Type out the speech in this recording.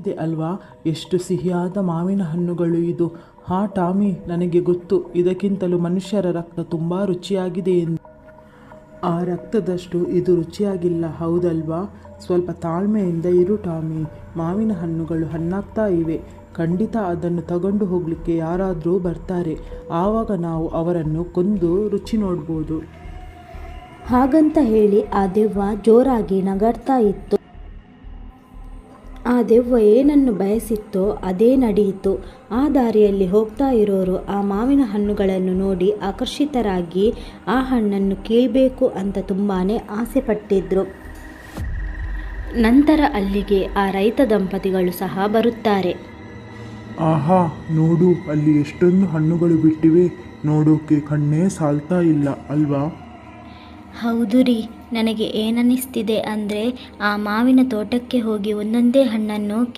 ಇದೆ ಅಲ್ವಾ? ಎಷ್ಟು ಸಿಹಿಯಾದ ಮಾವಿನ ಹಣ್ಣುಗಳು ಇದು. ಹಾ, ಟಾಮಿ, ನನಗೆ ಗೊತ್ತು. ಇದಕ್ಕಿಂತಲೂ ಮನುಷ್ಯರ ರಕ್ತ ತುಂಬ ರುಚಿಯಾಗಿದೆ ಎಂದು. ಆ ರಕ್ತದಷ್ಟು ಇದು ರುಚಿಯಾಗಿಲ್ಲ, ಹೌದಲ್ವಾ? ಸ್ವಲ್ಪ ತಾಳ್ಮೆಯಿಂದ ಇರು ಟಾಮಿ. ಮಾವಿನ ಹಣ್ಣುಗಳು ಹಣ್ಣಾಗ್ತಾ ಇವೆ. ಖಂಡಿತ ಅದನ್ನು ತಗೊಂಡು ಹೋಗಲಿಕ್ಕೆ ಯಾರಾದರೂ ಬರ್ತಾರೆ. ಆವಾಗ ನಾವು ಅವರನ್ನು ಕೊಂದು ರುಚಿ ನೋಡ್ಬೋದು. ಹಾಗಂತ ಹೇಳಿ ಆ ದೆವ್ವ ಜೋರಾಗಿ ನಗಾಡ್ತಾ ಇತ್ತು. ದೆವ್ವ ಏನನ್ನು ಬಯಸಿತ್ತೋ ಅದೇ ನಡೆಯಿತು. ಆ ದಾರಿಯಲ್ಲಿ ಹೋಗ್ತಾ ಇರೋರು ಆ ಮಾವಿನ ಹಣ್ಣುಗಳನ್ನು ನೋಡಿ ಆಕರ್ಷಿತರಾಗಿ, ಆ ಹಣ್ಣನ್ನು ಕೀಳಬೇಕು ಅಂತ ತುಂಬಾ ಆಸೆ ಪಟ್ಟಿದ್ರು ನಂತರ ಅಲ್ಲಿಗೆ ಆ ರೈತ ದಂಪತಿಗಳು ಸಹ ಬರುತ್ತಾರೆ. ಆಹಾ, ನೋಡು, ಅಲ್ಲಿ ಎಷ್ಟೊಂದು ಹಣ್ಣುಗಳು ಬಿಟ್ಟಿವೆ. ನೋಡೋಕೆ ಕಣ್ಣೇ ಸಾಲ್ತಾ ಇಲ್ಲ, ಅಲ್ವಾ? ಹೌದು ರೀ ನನಗೆ ಏನನ್ನಿಸ್ತಿದೆ ಅಂದರೆ ಆ ಮಾವಿನ ತೋಟಕ್ಕೆ ಹೋಗಿ ಒಂದೊಂದೇ ಹಣ್ಣನ್ನು